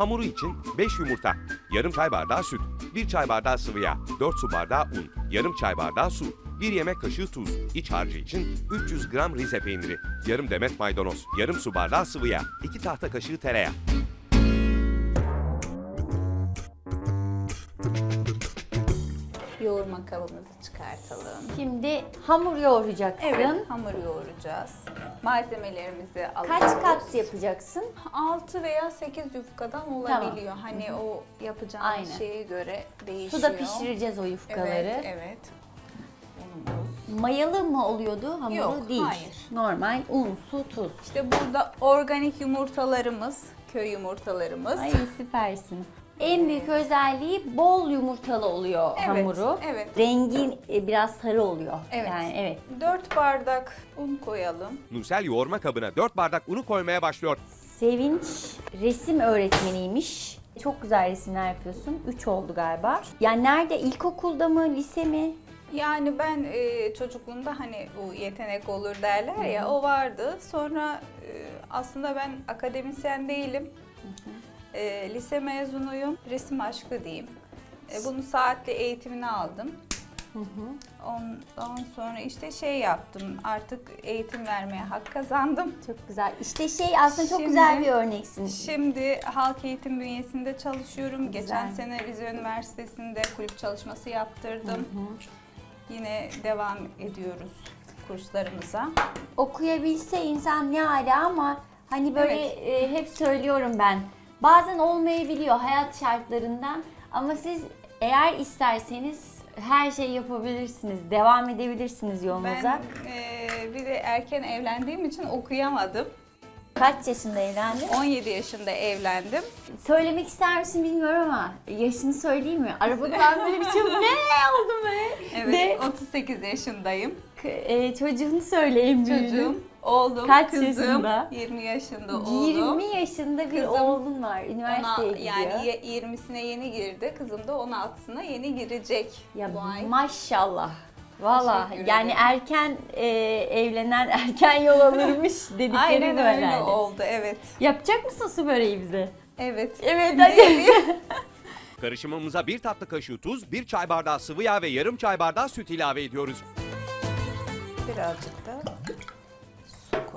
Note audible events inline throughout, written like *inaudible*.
Hamuru için 5 yumurta, yarım çay bardağı süt, 1 çay bardağı sıvı yağ, 4 su bardağı un, yarım çay bardağı su, 1 yemek kaşığı tuz, iç harcı için 300 gram rize peyniri, yarım demet maydanoz, yarım su bardağı sıvı yağ, 2 tahta kaşığı tereyağı. Kabımızı çıkartalım. Şimdi hamur yoğuracaksın. Evet, hamur yoğuracağız. Malzemelerimizi alıyoruz. Kaç kat yapacaksın? 6 veya 8 yufkadan olabiliyor. Hani o yapacağın Aynen. şeye göre değişiyor. Suda pişireceğiz o yufkaları. Evet, evet. Unumuz. Mayalı mı oluyordu hamuru Yok, değil. hayır. Normal un, su, tuz. İşte burada organik yumurtalarımız, köy yumurtalarımız. Ay süpersin. En büyük özelliği bol yumurtalı oluyor Evet, hamuru. evet. Rengi e, biraz sarı oluyor. Evet. Yani evet. 4 bardak un koyalım. Nursel yoğurma kabına 4 bardak unu koymaya başlıyor. Sevinç resim öğretmeniymiş. Çok güzel resimler yapıyorsun. 3 oldu galiba. Yani nerede? İlkokulda mı, lise mi? Yani ben e, çocukluğumda hani bu yetenek olur derler ya o vardı. Sonra e, aslında ben akademisyen değilim. E, lise mezunuyum. Resim aşkı diyeyim. E, bunun saatli eğitimini aldım. Ondan sonra işte şey yaptım. Artık eğitim vermeye hak kazandım. Çok güzel. İşte şey aslında çok Şimdi- güzel bir örneksin. Şimdi halk eğitim bünyesinde çalışıyorum. Geçen Güzel. sene Rize Üniversitesi'nde kulüp çalışması yaptırdım. Yine devam ediyoruz kurslarımıza. okuyabilse insan ne ala ama hani böyle e, hep söylüyorum ben. Bazen olmayabiliyor hayat şartlarından ama siz eğer isterseniz her şeyi yapabilirsiniz. Devam edebilirsiniz yolunuza. Ben e, bir de erken evlendiğim için okuyamadım. Kaç yaşında evlendin? 17 yaşında evlendim. Söylemek ister misin bilmiyorum ama yaşını söyleyeyim mi? Arabada ben böyle bir şey ne oldum be? Evet, Ve 38 yaşındayım. k- e, çocuğunu söyleyeyim Çocuğum, oğlum, Kaç kızım, yaşında? 20 yaşında oğlum. 20 yaşında bir Kızım oğlun var. Ona, Üniversiteye gidiyor. yani ye- 20'sine yeni girdi. Kızım da 16'sına yeni girecek Ya bu ay. maşallah. Valla yani erken e, evlenen *laughs* erken yol alırmış dedikleri Aynen öyle herhalde. oldu evet. Yapacak mısın su böreği bize? Evet. Evet *laughs* hadi. *laughs* Karışımımıza 1 tatlı kaşığı tuz, 1 çay bardağı sıvı yağ ve yarım çay bardağı süt ilave ediyoruz. Birazcık da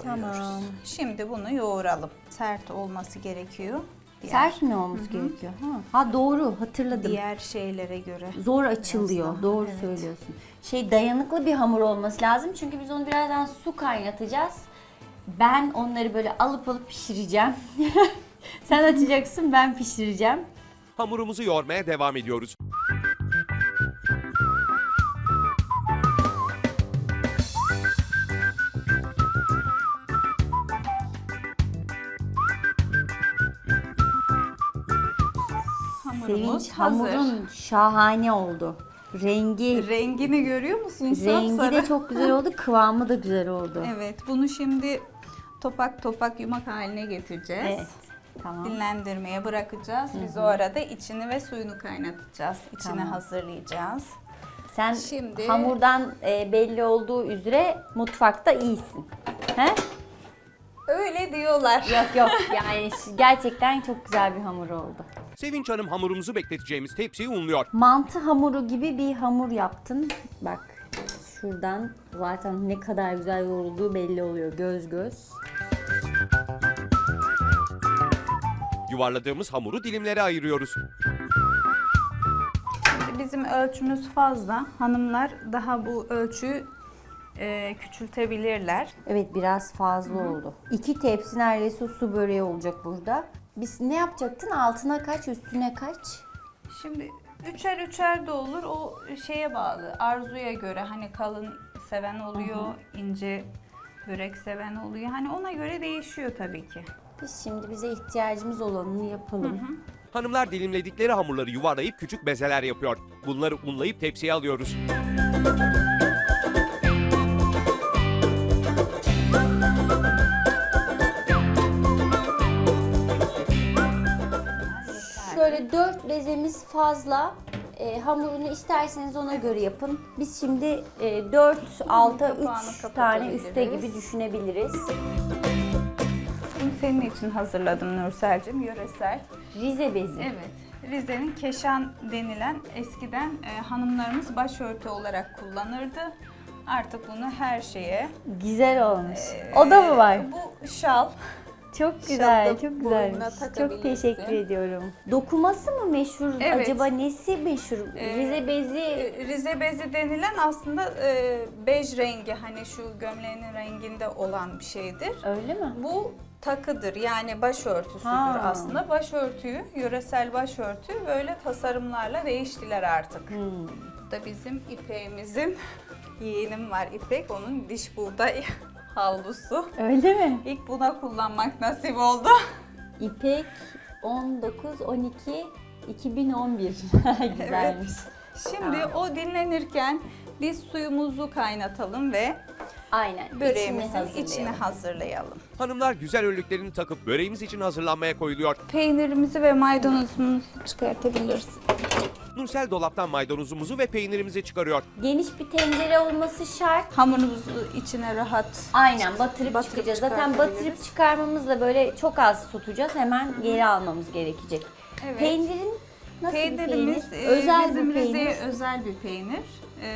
koyuyoruz. Tamam. Şimdi bunu yoğuralım. Sert olması gerekiyor. Diğer, Sert mi olması gerekiyor? Ha. ha doğru hatırladım. diğer şeylere göre. Zor açılıyor. Biraz daha, Doğru evet. söylüyorsun. Şey dayanıklı bir hamur olması lazım. Çünkü biz onu birazdan su kaynatacağız. Ben onları böyle alıp alıp pişireceğim. *laughs* Sen açacaksın ben pişireceğim. Hamurumuzu yoğurmaya devam ediyoruz. Sevinç hazır. hamurun şahane oldu. Rengi Rengini görüyor musun? rengi Sapsarı. de çok güzel oldu, *laughs* kıvamı da güzel oldu. Evet, bunu şimdi topak topak yumak haline getireceğiz. Evet, Tamam. Dinlendirmeye bırakacağız. Biz o arada içini ve suyunu kaynatacağız. İçini hazırlayacağız. Sen Şimdi- hamurdan e, belli olduğu üzere mutfakta iyisin. He? Öyle diyorlar. Yok yok *laughs* yani ş- gerçekten çok güzel bir hamur oldu. Sevinç Hanım hamurumuzu bekleteceğimiz tepsiyi unluyor. Mantı hamuru gibi bir hamur yaptın. Bak şuradan zaten ne kadar güzel yoğrulduğu belli oluyor göz göz. Yuvarladığımız hamuru dilimlere ayırıyoruz. Bizim ölçümüz fazla. Hanımlar daha bu ölçüyü e, küçültebilirler. Evet biraz fazla oldu. İki tepsi neredeyse su böreği olacak burada. Biz ne yapacaktın? Altına kaç, üstüne kaç? Şimdi üçer üçer de olur. O şeye bağlı. Arzuya göre hani kalın seven oluyor, ince börek seven oluyor. Hani ona göre değişiyor tabii ki. Biz şimdi bize ihtiyacımız olanını yapalım. Hanımlar dilimledikleri hamurları yuvarlayıp küçük bezeler yapıyor. Bunları unlayıp tepsiye alıyoruz. Şöyle dört bezemiz fazla. E, hamurunu isterseniz ona göre yapın. Biz şimdi e, 4, 6, kapağını 3 tane üste gibi düşünebiliriz. Şimdi senin için hazırladım Nursel'cim, yöresel. Rize bezi. Evet, Rize'nin keşan denilen eskiden e, hanımlarımız başörtü olarak kullanırdı. Artık bunu her şeye... Güzel olmuş. o da mı var? e, Bu şal. Çok güzel, çok boynuna güzelmiş. Çok takabilirsin. teşekkür ediyorum. Dokuması mı meşhur? Evet. Acaba nesi meşhur? Ee, Rize bezi E, Rize bezi denilen aslında e, bej rengi, hani şu gömleğinin renginde olan bir şeydir. öyle mi? Bu takıdır yani başörtüsüdür Ha. aslında. Başörtüyü, yöresel başörtü böyle tasarımlarla değiştiler artık. Hmm. Bu da bizim ipeğimizin, *laughs* yeğenim var İpek, onun diş buğday *laughs* havlusu. Öyle mi? İlk buna kullanmak nasip oldu. *laughs* İpek 19 12 2011. Güzelmiş. Şimdi o dinlenirken biz suyumuzu kaynatalım ve Aynen. böreğimizin hazırlayalım. içini hazırlayalım. Hanımlar güzel önlüklerini takıp böreğimiz için hazırlanmaya koyuluyor. Peynirimizi ve maydanozumuzu çıkartabilirsin. Nursel dolaptan maydanozumuzu ve peynirimizi çıkarıyor. Geniş bir tencere olması şart. Hamurumuzu içine rahat Aynen batırıp, Batırıp çıkacağız. Zaten batırıp çıkarmamızla böyle çok az tutacağız. Hemen geri almamız gerekecek. Evet. Peynirin nasıl Peynirimiz bir peynir? e, özel bizim bir peynir. Özel bir peynir. E,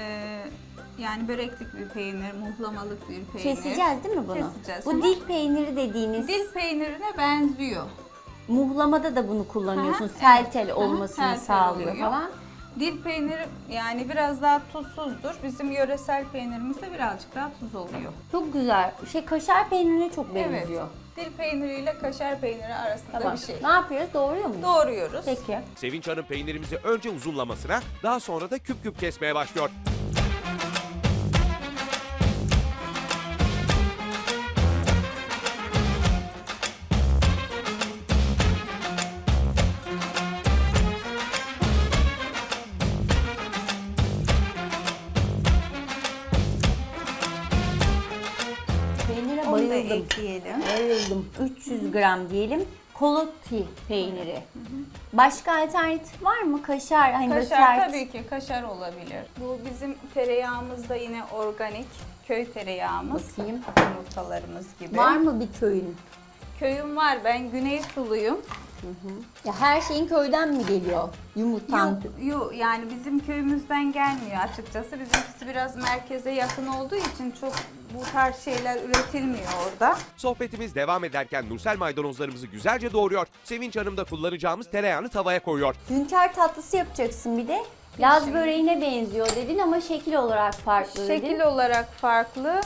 yani böreklik bir peynir, muhlamalık bir peynir. Keseceğiz değil mi bunu? Keseceğiz. Bu Hı. dil peyniri dediğiniz Dil peynirine benziyor. Muhlamada da bunu kullanıyorsunuz. Hı hı, Tel evet. tel olmasını tel tel sağlıyor oluyor. falan. Dil peyniri yani biraz daha tuzsuzdur. Bizim yöresel peynirimizde birazcık daha tuz oluyor. Çok güzel. Şey kaşar peynirine çok benziyor. Dil peyniriyle kaşar peyniri arasında Tamam. bir şey. Ne yapıyoruz? Doğruyor mu? Doğruyoruz. Peki. Sevinç Hanım peynirimizi önce uzunlamasına, daha sonra da küp küp kesmeye başlıyor. 300 gram diyelim. Koloti peyniri. Başka alternatif var mı? Kaşar hani Kaşar sert. tabii ki kaşar olabilir. Bu bizim tereyağımız da yine organik köy tereyağımız. Bakayım. Yumurtalarımız gibi. Var mı bir köyün? Köyüm var. Ben Güney Suluyum. Ya her şeyin köyden mi geliyor? Yumurtan. Yok, yok yani bizim köyümüzden gelmiyor açıkçası. Bizimkisi biraz merkeze yakın olduğu için çok bu tarz şeyler üretilmiyor orada. Sohbetimiz devam ederken Nursel maydanozlarımızı güzelce doğruyor. Sevinç Hanım da kullanacağımız tereyağını tavaya koyuyor. Hünkar tatlısı yapacaksın bir de. Laz böreğine benziyor dedin ama şekil olarak farklı dedin. Şekil olarak farklı.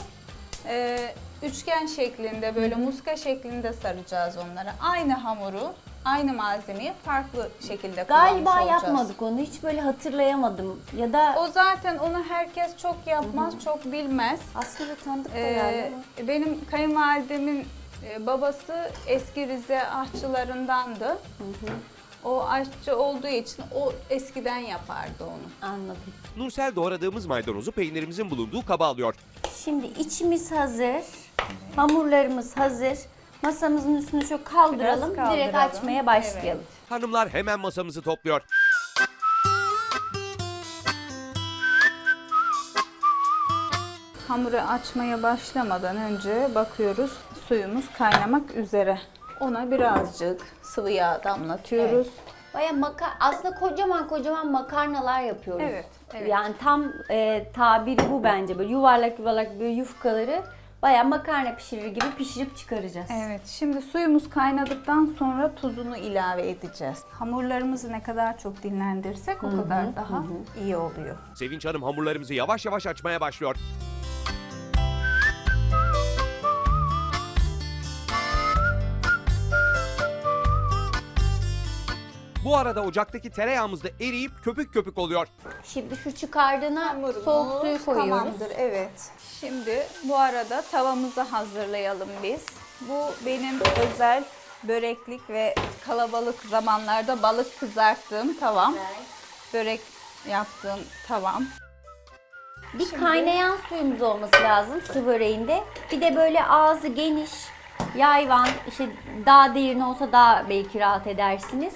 Ee, üçgen şeklinde böyle muska şeklinde saracağız onları. Aynı hamuru, aynı malzemeyi farklı şekilde kullanmış Galiba olacağız. yapmadık onu. Hiç böyle hatırlayamadım. Ya da O zaten onu herkes çok yapmaz, çok bilmez. aslında tanıdık da Ee, ama. benim kayınvalidemin e, babası eski Rize aşçılarındandı. O aşçı olduğu için o eskiden yapardı onu. Anladım. Nursel doğradığımız maydanozu peynirimizin bulunduğu kaba alıyor. Şimdi içimiz hazır. Hamurlarımız hazır. Masamızın üstünü şu kaldıralım. Biraz Direkt kaldıralım. açmaya başlayalım. Hanımlar hemen masamızı topluyor. Hamuru açmaya başlamadan önce bakıyoruz suyumuz kaynamak üzere. Ona birazcık sıvı yağ damlatıyoruz. Baya maka aslında kocaman kocaman makarnalar yapıyoruz. Evet, evet. Yani tam e, tabiri bu bence böyle yuvarlak yuvarlak böyle yufkaları baya makarna pişirir gibi pişirip çıkaracağız. Evet, şimdi suyumuz kaynadıktan sonra tuzunu ilave edeceğiz. Hamurlarımızı ne kadar çok dinlendirsek o kadar daha iyi oluyor. Sevinç Hanım hamurlarımızı yavaş yavaş açmaya başlıyor. Bu arada ocaktaki tereyağımız da eriyip köpük köpük oluyor. Şimdi şu çıkardığına Hamurumuz soğuk suyu koyuyoruz. Tamamdır, evet. Şimdi bu arada tavamızı hazırlayalım biz. Bu benim özel böreklik ve kalabalık zamanlarda balık kızarttığım tavam. Börek yaptığım tavam. Bir kaynayan suyumuz olması lazım su böreğinde. Bir de böyle ağzı geniş, yayvan, işte daha derin olsa daha belki rahat edersiniz.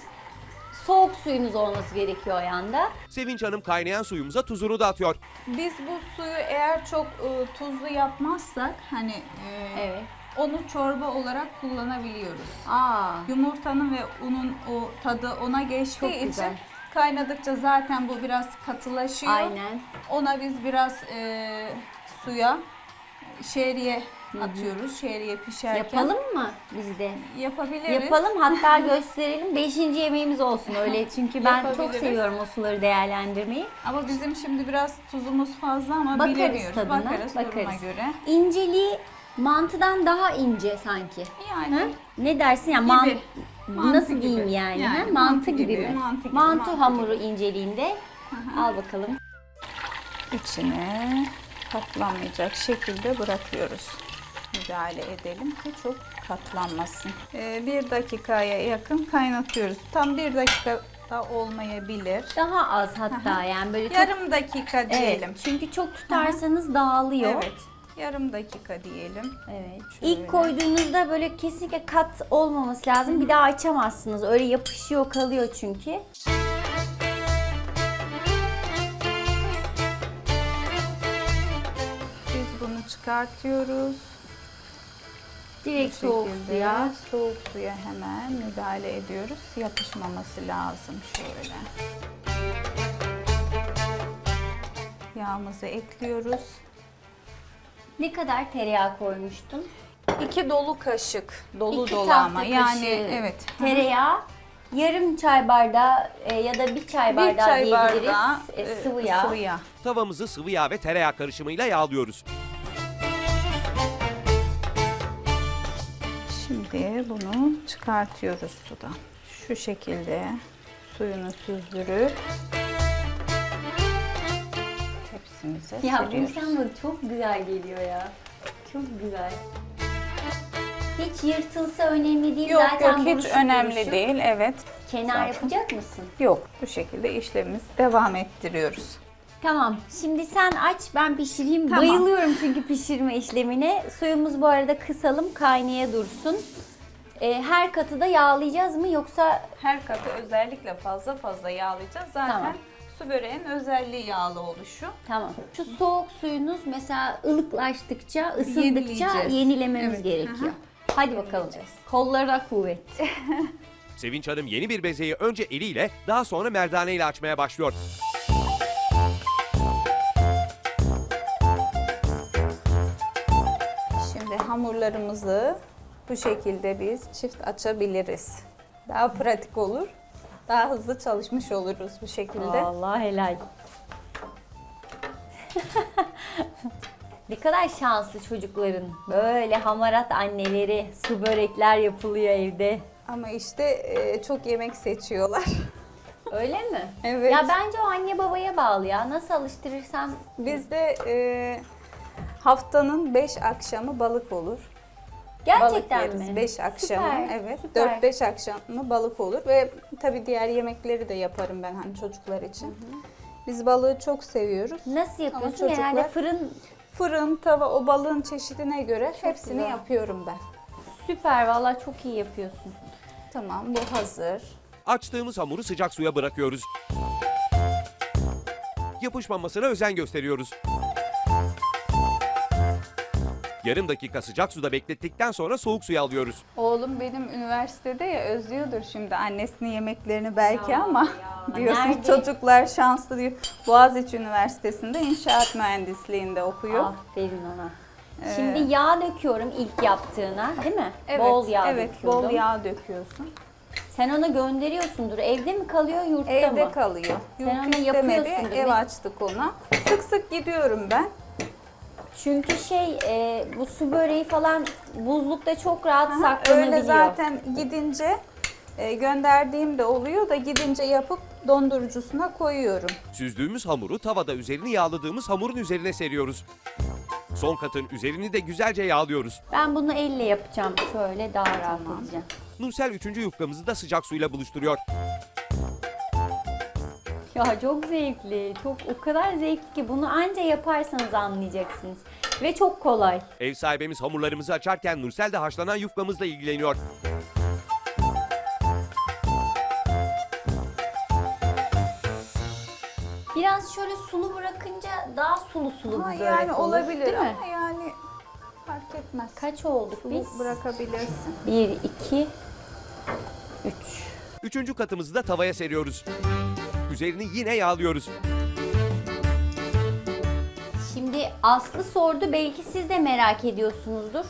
Soğuk suyunuz olması gerekiyor o yanda. Sevinç Hanım kaynayan suyumuza tuzunu da atıyor. Biz bu suyu eğer çok e, tuzlu yapmazsak hani e, Evet. onu çorba olarak kullanabiliyoruz. Aa, Yumurtanın ve unun o tadı ona geçtiği Çok için güzel. kaynadıkça zaten bu biraz katılaşıyor. aynen. Ona biz biraz e, suya şehriye atıyoruz. Şehriye pişerken. Yapalım mı biz de? Yapabiliriz. Yapalım hatta *laughs* gösterelim. Beşinci yemeğimiz olsun öyle. Çünkü ben çok Yapabiliriz. seviyorum o suları değerlendirmeyi. Ama bizim şimdi biraz tuzumuz fazla ama Bakarız bilemiyoruz. tadına, bakarız, duruma bakarız. göre. İnceliği mantıdan daha ince sanki. Yani Hı? Ne dersin ya? Gibi. Man- Mantı Nasıl gibi. diyeyim yani? Yani ha? Mantı, mantı gibi, gibi, mi? mantı gibi, mantı hamuru inceliğinde. Al bakalım. içine katlanmayacak şekilde bırakıyoruz. Müdahale edelim ki çok katlanmasın. Ee, bir dakikaya yakın kaynatıyoruz. Tam bir dakika da olmayabilir. Daha az hatta yani böyle çok Yarım dakika diyelim. Evet, çünkü çok tutarsanız dağılıyor. Evet. Yarım dakika diyelim. Evet. Şöyle. İlk koyduğunuzda böyle kesinlikle kat olmaması lazım. Bir daha açamazsınız. Öyle yapışıyor kalıyor çünkü. Biz çıkartıyoruz. Direkt Bu soğuk suya. Soğuk suya hemen müdahale ediyoruz. Yapışmaması lazım şöyle. Yağımızı ekliyoruz. Ne kadar tereyağı koymuştun? İki dolu kaşık. Dolu İki dolu ama. Yani evet. Tereyağı, yarım çay bardağı e, ya da bir çay bardağı Bir çay diyebiliriz. bardağı E, e, sıvı yağ. Sıvı yağ. Tavamızı sıvı yağ ve tereyağı karışımıyla yağlıyoruz. Şimdi bunu çıkartıyoruz sudan. Şu şekilde suyunu süzdürüp tepsimize Ya bu seriyoruz. mükemmel çok güzel geliyor ya. Çok güzel. Hiç yırtılsa önemli değil. Yok Zaten yok hiç buruşuk önemli buruşuk. değil. Evet. Kenar Zaten. yapacak mısın? Yok. Bu şekilde işlemimiz devam ettiriyoruz. Tamam. Şimdi sen aç ben pişireyim. Tamam. Bayılıyorum çünkü pişirme işlemine. Suyumuz bu arada kısalım kaynaya dursun. Ee, her katı da yağlayacağız mı yoksa Her katı özellikle fazla fazla yağlayacağız. Zaten Tamam. su böreğin özelliği yağlı oluşu. tamam. Şu soğuk suyunuz mesela ılıklaştıkça, ısındıkça Yenileyeceğiz. yenilememiz Evet. gerekiyor. Hadi bakalım. Kollara kuvvet. *laughs* Sevinç Hanım yeni bir bezeyi önce eliyle daha sonra merdane ile açmaya başlıyor. Şimdi hamurlarımızı bu şekilde biz çift açabiliriz. Daha pratik olur. Daha hızlı çalışmış oluruz bu şekilde. Allah helal. *laughs* ne kadar şanslı çocukların. Böyle hamarat anneleri, su börekler yapılıyor evde. Ama işte e, çok yemek seçiyorlar. *laughs* Öyle mi? Evet. Ya bence o anne babaya bağlı ya. Nasıl alıştırırsan Bizde e, haftanın 5 akşamı balık olur. gerçekten balık yeriz mi? 5 akşamı. Süper, evet. süper. 4-5 akşamı balık olur ve tabii diğer yemekleri de yaparım ben hani çocuklar için. Biz balığı çok seviyoruz. Nasıl yapıyorsun? çocuklar- Genelde fırın Fırın, tava o balığın çeşidine göre hepsini güzel. yapıyorum ben. süper vallahi çok iyi yapıyorsun. Tamam bu hazır. Açtığımız hamuru sıcak suya bırakıyoruz. Yapışmamasına özen gösteriyoruz. Yarım dakika sıcak suda beklettikten sonra soğuk suya alıyoruz. Oğlum benim üniversitede ya özlüyordur şimdi annesinin yemeklerini belki Ya, ama ya. *laughs* diyorsun Nerede? çocuklar şanslı diyor. Boğaziçi Üniversitesi'nde inşaat mühendisliğinde okuyor. Aferin ona. Şimdi yağ döküyorum ilk yaptığına değil mi? Evet, bol yağ evet, döküyordum. bol yağ döküyorsun. Sen ona gönderiyorsundur. Evde mi kalıyor yurtta Evde mı? kalıyor. Sen Yurt onu istemedi, yapıyorsundur, ev açtık ona. Sık sık gidiyorum ben. Çünkü şey e, bu su böreği falan buzlukta çok rahat Aha, saklanabiliyor. Öyle zaten gidince e, gönderdiğim de oluyor da gidince yapıp dondurucusuna koyuyorum. Süzdüğümüz hamuru tavada üzerini yağladığımız hamurun üzerine seriyoruz. Son katın üzerini de güzelce yağlıyoruz. Ben bunu elle yapacağım. Şöyle daha rahat edeceğim. Nursel üçüncü yufkamızı da sıcak suyla buluşturuyor. Ya çok zevkli. Çok o kadar zevkli ki bunu anca yaparsanız anlayacaksınız. Ve çok kolay. Ev sahibimiz hamurlarımızı açarken Nursel de haşlanan yufkamızla ilgileniyor. Biraz şöyle sulu bırakınca daha sulu sulu Ha, bir börek yani olur, olabilir değil mi? ama yani Fark etmez. Kaç olduk Sulu biz? bırakabilirsin. 1, 2, 3. Üçüncü katımızı da tavaya seriyoruz. Üzerini yine yağlıyoruz. Şimdi Aslı sordu belki siz de merak ediyorsunuzdur.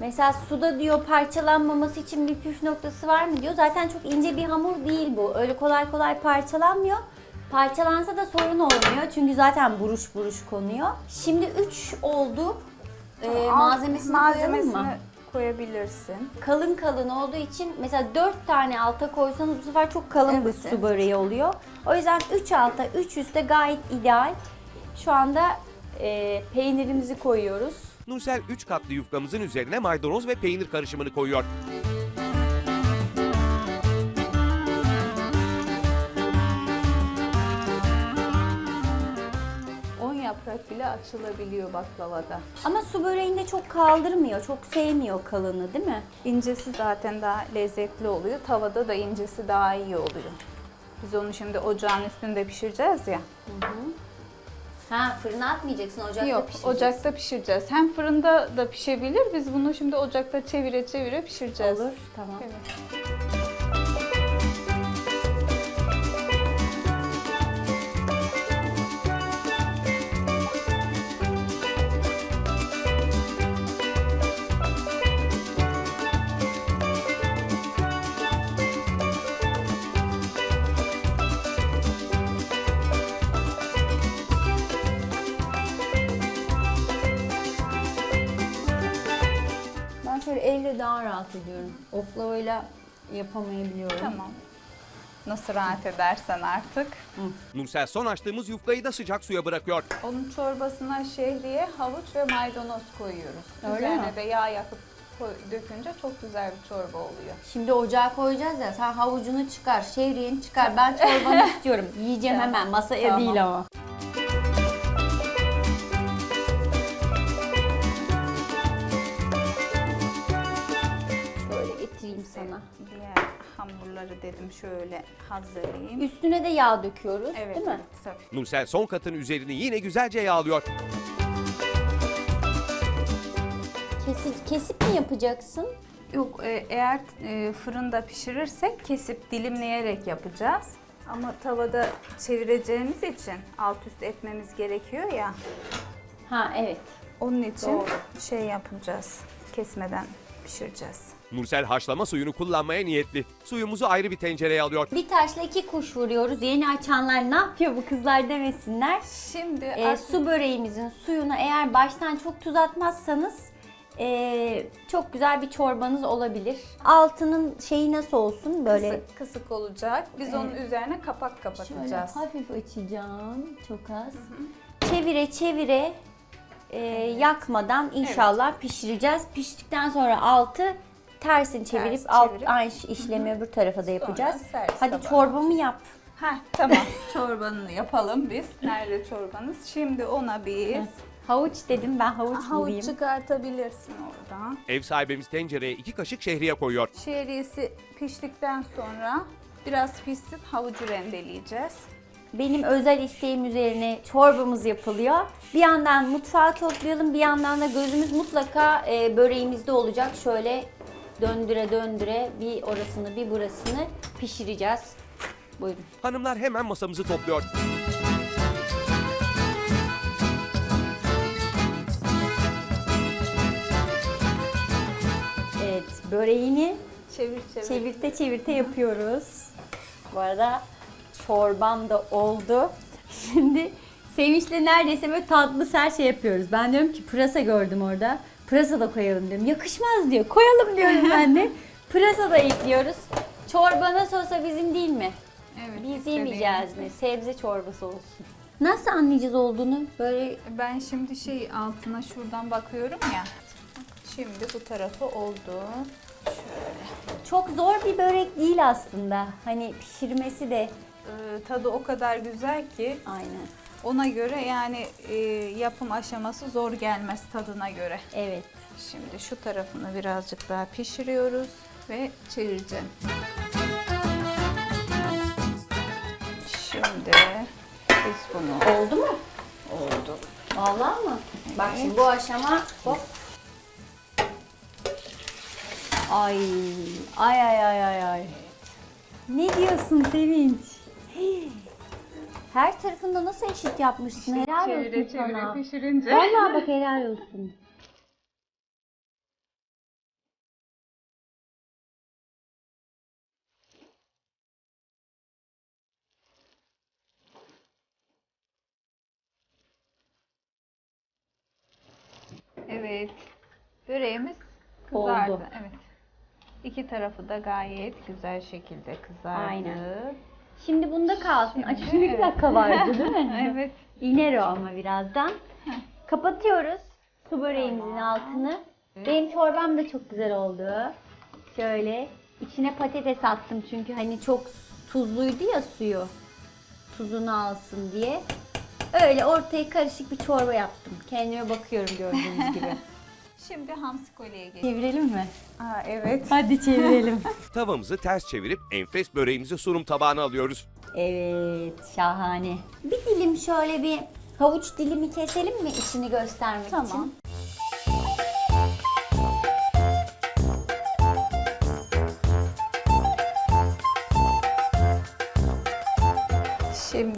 Mesela suda diyor parçalanmaması için bir püf noktası var mı diyor. Zaten çok ince bir hamur değil bu. Öyle kolay kolay parçalanmıyor. Parçalansa da sorun olmuyor. Çünkü zaten buruş buruş konuyor. Şimdi 3 oldu. Ee, malzemesini, malzemesini koyalım mı? Koyabilirsin. Kalın kalın olduğu için mesela 4 tane alta koysanız bu sefer çok kalın bir Evet, su evet. böreği oluyor. O yüzden 3 alta 3 üstte gayet ideal. Şu anda e, peynirimizi koyuyoruz. Nursel 3 katlı yufkamızın üzerine maydanoz ve peynir karışımını koyuyor. Bile açılabiliyor baklavada. Ama su böreğinde çok kaldırmıyor, çok sevmiyor kalını değil mi? İncesi zaten daha lezzetli oluyor. Tavada da incesi daha iyi oluyor. Biz onu şimdi ocağın üstünde pişireceğiz ya. Ha fırına atmayacaksın, ocakta Yok, pişireceksin. ocakta pişireceğiz. Hem fırında da pişebilir. Biz bunu şimdi ocakta çevire çevire pişireceğiz. Olur, tamam. Evet. Elle daha rahat ediyorum. Oklavayla yapamayabiliyorum. Tamam. Nasıl rahat edersen artık. Nursel son açtığımız yufkayı da sıcak suya bırakıyor. Onun çorbasına şehriye, havuç ve maydanoz koyuyoruz. Öyle Üzerine mi? de yağ yakıp koy- dökünce çok güzel bir çorba oluyor. Şimdi ocağa koyacağız ya, sen havucunu çıkar, şehriyeni çıkar. Ben çorbanı *laughs* istiyorum. Yiyeceğim Tamam. hemen, masaya Tamam. değil ama. Sana. Diğer hamurları dedim şöyle hazırlayayım. Üstüne de yağ döküyoruz Evet, değil mi? evet, tabii. Nursel son katın üzerini yine güzelce yağlıyor. Kesip, kesip mi yapacaksın? Yok e, eğer e, fırında pişirirsek kesip dilimleyerek yapacağız. Ama tavada çevireceğimiz için alt üst etmemiz gerekiyor ya. Ha evet. Onun için Doğru. şey yapacağız. Kesmeden pişireceğiz. Nursel haşlama suyunu kullanmaya niyetli. Suyumuzu ayrı bir tencereye alıyor. Bir taşla iki kuş vuruyoruz. Yeni açanlar ne yapıyor bu kızlar demesinler. Şimdi Ee, aslında- su böreğimizin suyuna eğer baştan çok tuz atmazsanız ee, çok güzel bir çorbanız olabilir. Altının şeyi nasıl olsun böyle kısık, kısık olacak. Biz onun üzerine kapak şöyle kapatacağız. hafif açacağım çok az. Çevire çevire ee, yakmadan inşallah pişireceğiz. Piştikten sonra altı tersini çevirip Ters alt çevirip. aynı işlemi öbür tarafa da yapacağız. servis Hadi tabağı. çorbamı yap. Heh, tamam. *laughs* Çorbanını yapalım biz. Nerede çorbanız? Şimdi ona biz Havuç dedim ben havuç, bulayım. havuç çıkartabilirsin oradan. Ev sahibimiz tencereye 2 kaşık şehriye koyuyor. Şehriyesi piştikten sonra biraz pişsin havucu rendeleyeceğiz. Benim özel isteğim üzerine çorbamız yapılıyor. Bir yandan mutfağı toplayalım, bir yandan da gözümüz mutlaka e, böreğimizde olacak. Şöyle döndüre döndüre bir orasını bir burasını pişireceğiz. Buyurun. Hanımlar hemen masamızı topluyor. Evet, böreğini Çevir çevir. çevirte çevirte yapıyoruz. Bu arada çorbam da oldu. *laughs* Şimdi Sevinç'le neredeyse böyle tatlı her şey yapıyoruz. Ben diyorum ki pırasa gördüm orada. Pırasa da koyalım diyorum. Yakışmaz diyor. Koyalım diyorum *laughs* ben de. Pırasa da ekliyoruz. Çorba nasıl olsa bizim değil mi? Evet, Biz yemeyeceğiz mi? Sebze çorbası olsun. Nasıl anlayacağız olduğunu? Böyle Ben şimdi şey altına şuradan bakıyorum ya. Şimdi bu tarafı oldu. çok zor bir börek değil aslında. Hani pişirmesi de Ee, tadı o kadar güzel ki aynen. ona göre yani e, yapım aşaması zor gelmez tadına göre. Evet. Şimdi şu tarafını birazcık daha pişiriyoruz ve çevireceğim. Şimdi biz bunu Oldu mu? oldu. Vallahi mı? Bak şimdi bu aşama hop Ay, ay ay ay ay ay. Ne diyorsun Sevinç? Her tarafında nasıl eşit yapmışsın? Helal olsun sana. pişirince. Vallahi bak *laughs* helal olsun. Evet. Böreğimiz kızardı. Oldu. Evet. İki tarafı da gayet güzel şekilde kızardı. Aynen. Şimdi bunda kalsın. Bir evet. dakika vardı değil mi? *laughs* Evet. İner o ama birazdan. Kapatıyoruz su böreğimizin altını. Benim çorbam da çok güzel oldu. Şöyle içine patates attım çünkü hani çok tuzluydu ya suyu. Tuzunu alsın diye. Öyle ortaya karışık bir çorba yaptım. Kendime bakıyorum gördüğünüz gibi. *laughs* Şimdi hamsi kolyeye geçelim. Çevirelim mi? Aa, evet. Hadi çevirelim. *laughs* Tavamızı ters çevirip enfes böreğimizi sunum tabağına alıyoruz. evet şahane. Bir dilim şöyle bir havuç dilimi keselim mi içini göstermek Tamam. için?